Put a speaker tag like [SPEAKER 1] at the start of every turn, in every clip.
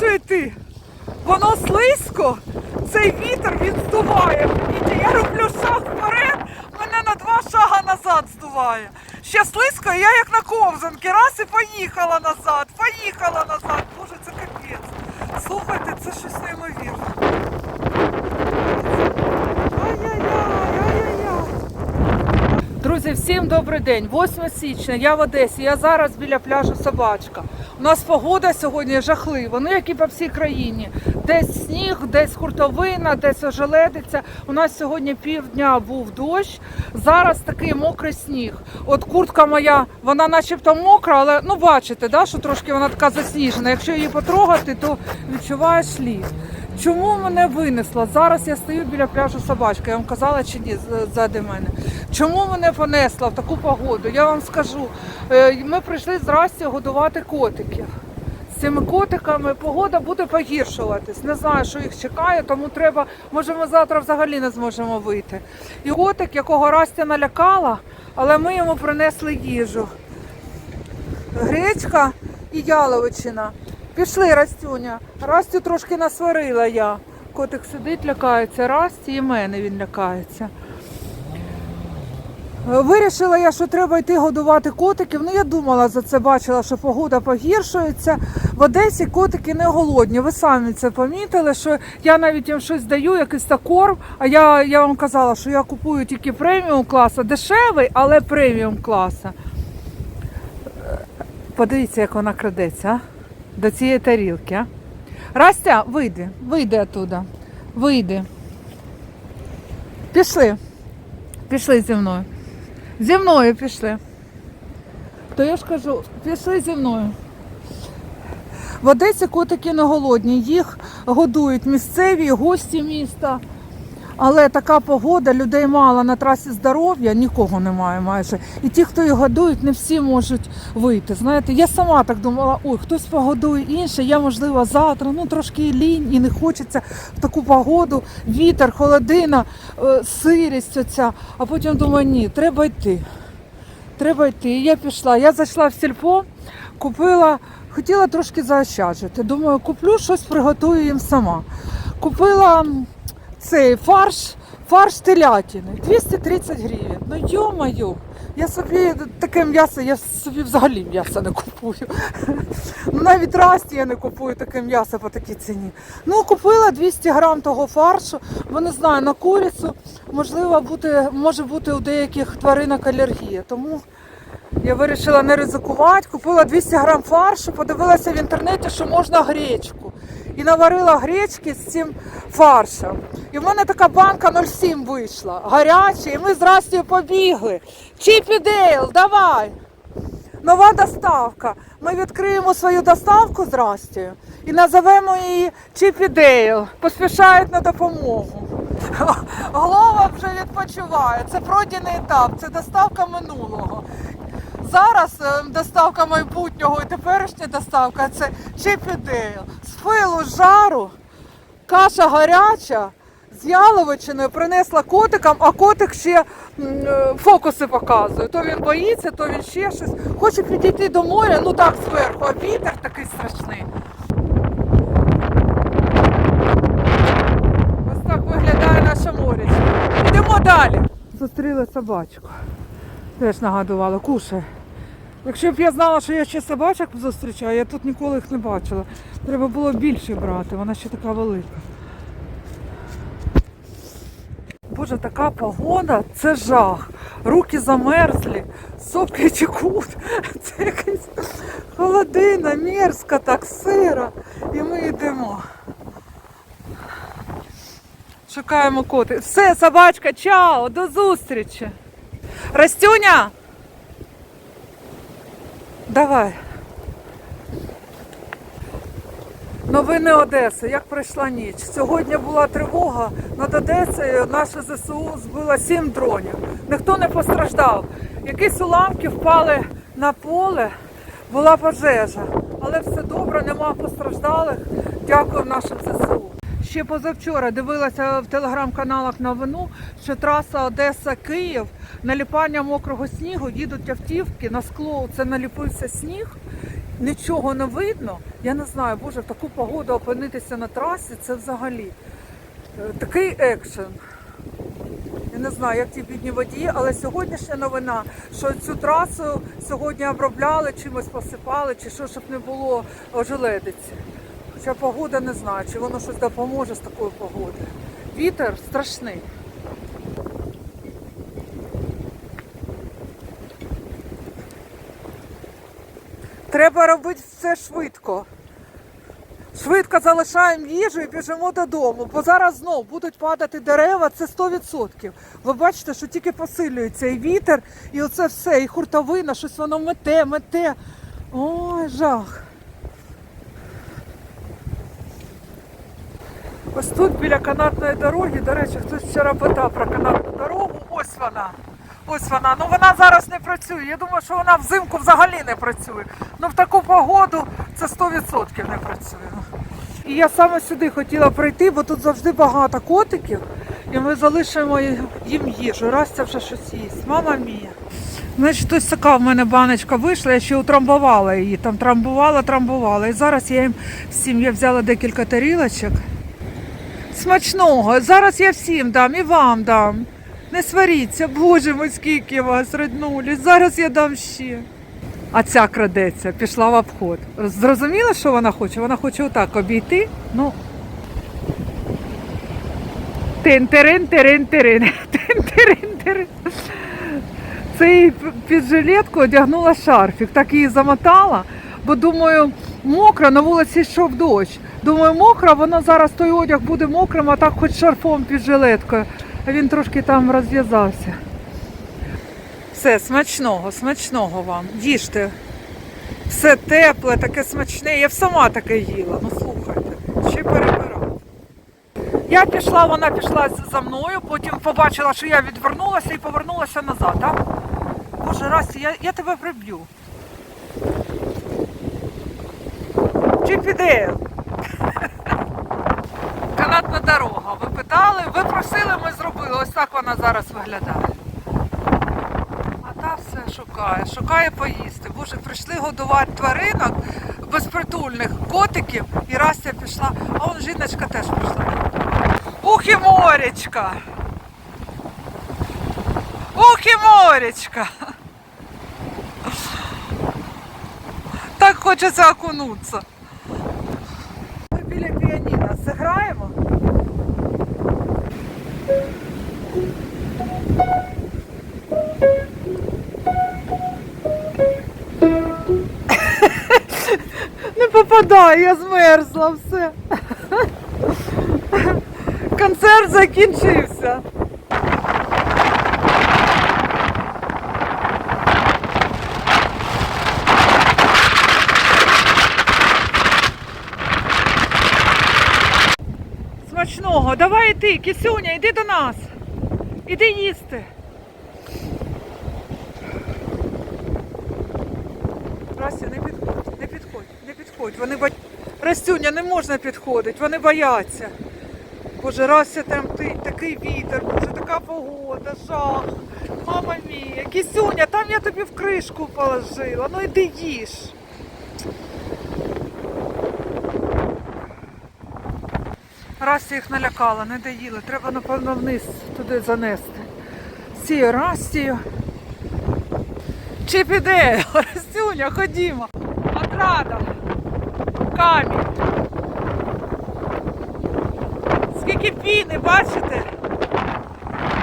[SPEAKER 1] можу йти. Воно слизько, цей вітер він здуває. Я роблю шаг вперед, мене на два шага назад здуває. Ще слизько, я як на ковзанки, раз і поїхала назад, поїхала назад. Боже, це капець. Слухайте, це щось неймовірне. Друзі, всім добрий день. 8 січня, я в Одесі. Я зараз біля пляжу Собачка. У нас погода сьогодні жахлива, ну як і по всій країні. Десь сніг, десь хуртовина, десь ожеледиця. У нас сьогодні півдня був дощ. Зараз такий мокрий сніг. От куртка моя, вона начебто мокра, але ну бачите, да, що трошки вона така засніжена. Якщо її потрогати, то відчуваєш лід. Чому мене винесло? Зараз я стою біля пляжу собачка. Я вам казала чи ні ззади мене. Чому мене понесло в таку погоду? Я вам скажу. Е, Ми прийшли з Расті годувати котиків. З цими котиками погода буде погіршуватись. Не знаю, що їх чекає, тому треба. Може, ми завтра взагалі не зможемо вийти. І котик, якого Растя налякала, але ми йому принесли їжу. Гречка і яловичина. Пішли, Растюня. Растю трошки насварила я. Котик сидить, лякається. Расті і мене він лякається. Вирішила я, що треба йти годувати котиків. Ну, я думала за це, бачила, що погода погіршується. В Одесі котики не голодні. Ви самі це помітили, що я навіть їм щось даю, якийсь та корм. А я, я вам казала, що я купую тільки преміум класу, дешевий, але преміум класу. Е, Подивіться, як вона крадеться а? До цієї тарілки. А? Растя, вийди, вийди оттуда. Вийди. Пішли. Пішли зі мною. Зі мною пішли. То я ж кажу, пішли зі мною. В Одесі котики не голодні, їх годують місцеві, гості міста. Але така погода, людей мало на трасі здоров'я, нікого немає майже. І ті, хто їх годують, не всі можуть вийти. Знаєте, я сама так думала, ой, хтось погодує інше, я можливо завтра, ну трошки лінь і не хочеться в таку погоду, вітер, холодина, е, сирість оця. А потім думаю, ні, треба йти. Треба йти. І я пішла. Я зайшла в сільпо, купила, хотіла трошки заощаджити. Думаю, куплю щось, приготую їм сама. Купила цей фарш, фарш телятини, 230 гривень. Ну йо-моє, я собі таке м'ясо, я собі взагалі м'ясо не купую. Навіть расті я не купую таке м'ясо по такій ціні. Ну, купила 200 грам того фаршу, бо не знаю, на курицю можливо бути, може бути у деяких тваринок алергія. Тому я вирішила не ризикувати, купила 200 грам фаршу, подивилася в інтернеті, що можна гречку. І наварила гречки з цим фаршем. І в мене така банка 0,7 вийшла, гаряча, і ми з Растю побігли. Чіпі Дейл, давай! Нова доставка. Ми відкриємо свою доставку з і назовемо її Чіпі Дейл. Поспішають на допомогу. Голова вже відпочиває. Це пройдений етап, це доставка минулого. Зараз е, доставка майбутнього і теперішня доставка це Чіпі Дейл. З пилу з жару, каша гаряча. З яловичиною принесла котикам, а котик ще е, фокуси показує. То він боїться, то він ще щось. Хоче підійти до моря, ну так зверху, а вітер такий страшний. Ось так виглядає наше море. Йдемо далі. Зустріли собачку. Теж нагадувала, кушай. Якщо б я знала, що я ще собачок зустрічаю, я тут ніколи їх не бачила. Треба було більше брати, вона ще така велика. Боже, така погода, це жах. Руки замерзлі, сопки текуть. Це якась холодина, мерзка, так сира. І ми йдемо. Шукаємо коти. Все, собачка, чао, до зустрічі. Растюня! Давай. Новини Одеси. Як пройшла ніч? Сьогодні була тривога над Одесою. Наше ЗСУ збило сім дронів. Ніхто не постраждав. Якісь уламки впали на поле, була пожежа. Але все добре, нема постраждалих. Дякую нашим ЗСУ. Ще позавчора дивилася в телеграм-каналах новину, що траса Одеса-Київ, наліпання мокрого снігу, їдуть автівки, на скло це наліпився сніг, нічого не видно. Я не знаю, боже, в таку погоду опинитися на трасі це взагалі е, такий екшен. Я не знаю, як ті бідні водії, але сьогоднішня новина, що цю трасу сьогодні обробляли, чимось посипали, чи що, щоб не було ожеледиці. Хоча погода не знаю, чи воно щось допоможе з такою погодою. Вітер страшний. Треба робити все швидко. Швидко залишаємо їжу і біжимо додому, бо зараз знов будуть падати дерева, це 100%. Ви бачите, що тільки посилюється і вітер, і оце все, і хуртовина, щось воно мете, мете. Ой, жах. Ось тут біля канатної дороги, до речі, хтось вчора питав про канатну дорогу. Ось вона. Ось вона. Ну вона зараз не працює. Я думаю, що вона взимку взагалі не працює. Ну в таку погоду це 100% не працює. І я саме сюди хотіла прийти, бо тут завжди багато котиків, і ми залишимо їм їжу. Растя вже щось їсть. Мама мія. Значить, ось така в мене баночка вийшла, я ще утрамбувала її. Там трамбувала, трамбувала. І зараз я їм всім я взяла декілька тарілочок. Смачного. Зараз я всім дам і вам дам. Не сваріться, боже мой, скільки вас роднулі. Зараз я дам ще. А ця крадеться, пішла в обход. Зрозуміла, що вона хоче? Вона хоче отак обійти. Ну. Тин-тирин, тирин, тирин. Тин-тирин, тирин. Це їй під жилетку одягнула шарфік, так її замотала, бо думаю, мокра, на вулиці йшов дощ. Думаю, мокра, вона зараз той одяг буде мокрим, а так хоч шарфом під жилеткою. А він трошки там розв'язався. Все, смачного, смачного вам. Їжте. Все тепле, таке смачне. Я сама таке їла. Ну слухайте, ще перебирати. Я пішла, вона пішла за мною, потім побачила, що я відвернулася і повернулася назад, так? Боже, Расті, я, я тебе приб'ю. Чи піде? Канатна дорога. Ви питали, ви просили, ми зробили. Ось так вона зараз виглядає. А та все шукає, шукає поїсти. Боже, прийшли годувати тваринок безпритульних котиків і Растя пішла, а он жіночка теж пішла. Ух і морячка! Ух і морячка! Так хочеться окунутися. Ми біля піаніно зіграємо. Не попадаю, я змерзла все. Концерт закінчився. Смачного, давай іти, кисюня, іди до нас. Іди їсти. Растя, не підходь, не підходь, не підходь. Вони бо... Растюня, не можна підходити, вони бояться. Боже, Растя, там ти, такий вітер, боже, така погода, жах. Мама мія, кисюня, там я тобі в кришку положила. Ну іди їж. Растя їх налякала, не доїли. Треба, напевно, вниз туди занести. Цією Растію. Чи піде? Растюня, ходімо. Отрада. Камінь. Скільки піни, бачите?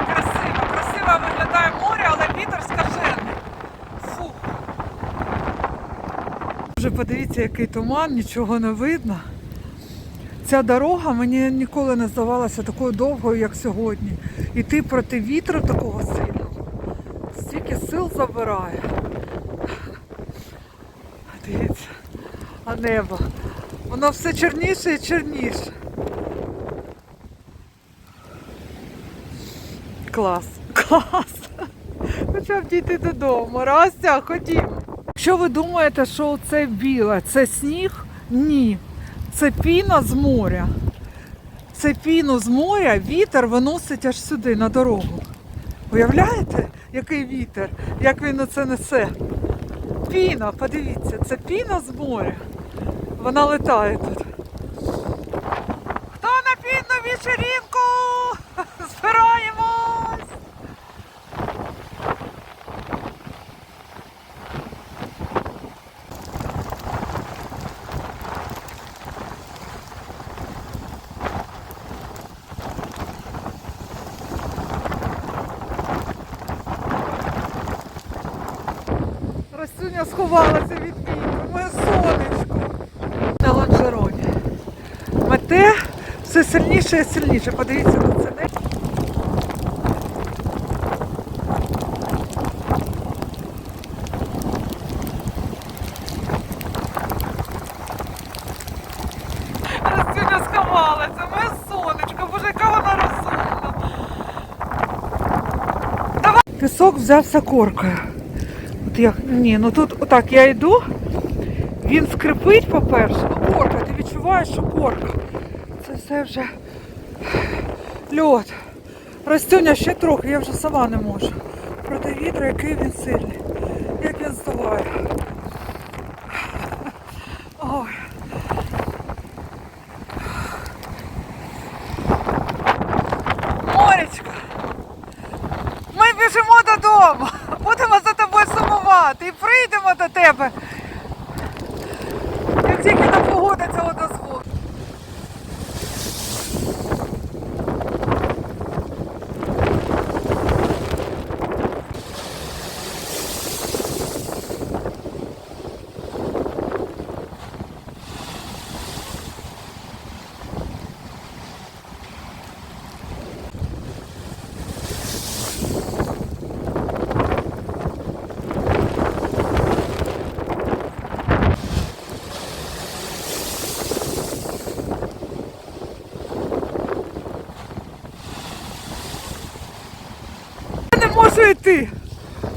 [SPEAKER 1] Красиво, красиво виглядає море, але вітер скажений. Фух. Вже подивіться, який туман, нічого не видно. Ця дорога мені ніколи не здавалася такою довгою, як сьогодні. Іти проти вітру такого сильного. Стільки сил забирає. Дивіться, а небо. Воно все чорніше і чорніше. Клас, клас. Хоча б дійти додому. Растя, ходімо. Якщо ви думаєте, що це біле, це сніг, ні. Це піна з моря. Це піну з моря вітер виносить аж сюди, на дорогу. Уявляєте, який вітер, як він оце несе? піна, подивіться, це піна з моря. Вона летає тут. Хто на пінну вечеринку? Збираємось! Ростюня сховалася від вітру, моє сонечко. На лонжероні. Мете все сильніше і сильніше. Подивіться на це. Пісок взявся коркою. Як, ні, ну тут отак я йду, він скрипить, по-перше, ну корка, ти відчуваєш, що корка. Це все вже льод. Ростюня ще трохи, я вже сама не можу. Проти вітру, який він сильний. Як він здуває. Ой. Моречко. Ми біжимо додому. Будемо за тобою сумувати і прийдемо до тебе. Як тільки нам погода цього дозволить. Я не можу йти.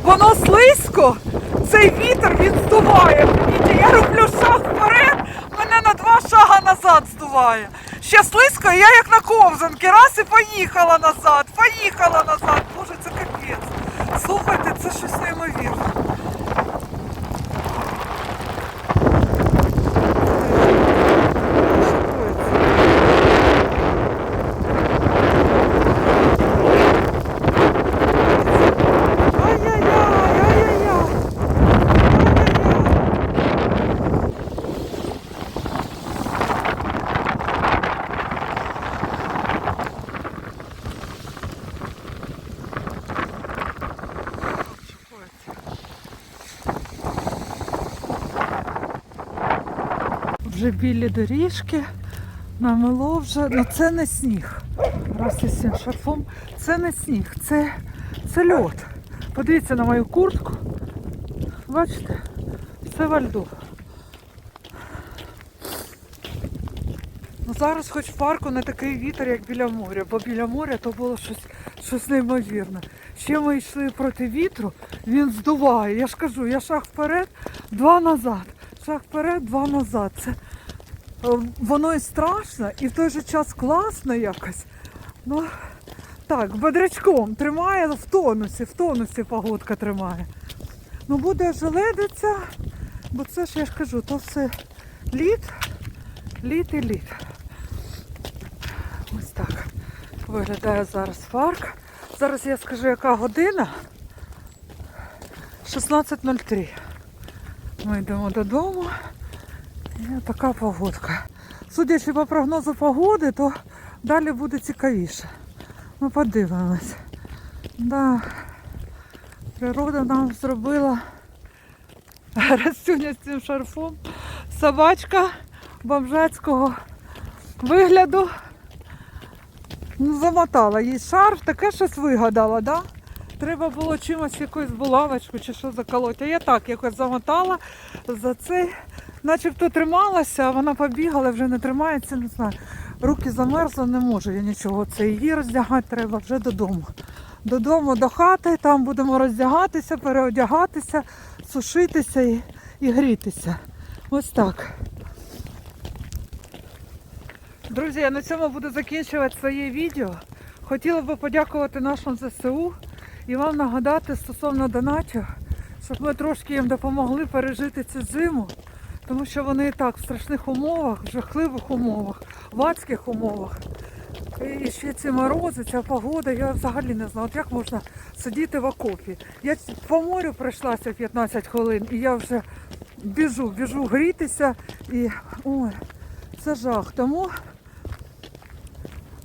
[SPEAKER 1] Воно слизько, цей вітер він здуває. Я роблю шаг вперед, мене на два шага назад здуває. Ще слизько, я як на ковзанки, раз і поїхала назад, поїхала назад. Боже, це капець. Слухайте, це щось неймовірне. Білі доріжки, намело вже, ну це не сніг. Раз із цим шарфом, це не сніг, це, це льод. Подивіться на мою куртку. Бачите? Це во льду. Ну, зараз хоч в парку не такий вітер, як біля моря, бо біля моря то було щось, щось неймовірне. Ще ми йшли проти вітру, він здуває. Я ж кажу, я шаг вперед, два назад. Шаг вперед, два назад. Це воно і страшно, і в той же час класно якось. Ну, так, бодрячком тримає в тонусі, в тонусі погодка тримає. Ну буде желедиця, бо це ж я ж кажу, то все лід, лід і лід. Ось так виглядає зараз парк. Зараз я скажу, яка година. 16.03. Ми йдемо додому. І така погодка. Судячи по прогнозу погоди, то далі буде цікавіше. Ми подивимось. Да. Природа нам зробила Растюня з цим шарфом. Собачка бомжацького вигляду. Ну, замотала їй шарф, таке щось вигадала, да? Треба було чимось якусь булавочку чи що заколоти. А я так якось замотала за цей, начебто трималася, вона побігала, вже не тримається, не знаю. Руки замерзли, не можу я нічого. Це її роздягати треба вже додому. Додому до хати, там будемо роздягатися, переодягатися, сушитися і, і грітися. Ось так. Друзі, я на цьому буду закінчувати своє відео. Хотіла би подякувати нашому ЗСУ і вам нагадати стосовно донатів, щоб ми трошки їм допомогли пережити цю зиму, тому що вони і так в страшних умовах, в жахливих умовах, в адських умовах. І ще ці морози, ця погода, я взагалі не знаю, от як можна сидіти в окопі. Я по морю пройшлася 15 хвилин, і я вже біжу, біжу грітися і ой, це жах. Тому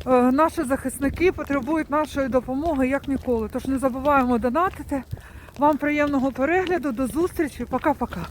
[SPEAKER 1] е, наші захисники потребують нашої допомоги як ніколи. Тож не забуваємо донатити. Вам приємного перегляду, до зустрічі, пока-пока.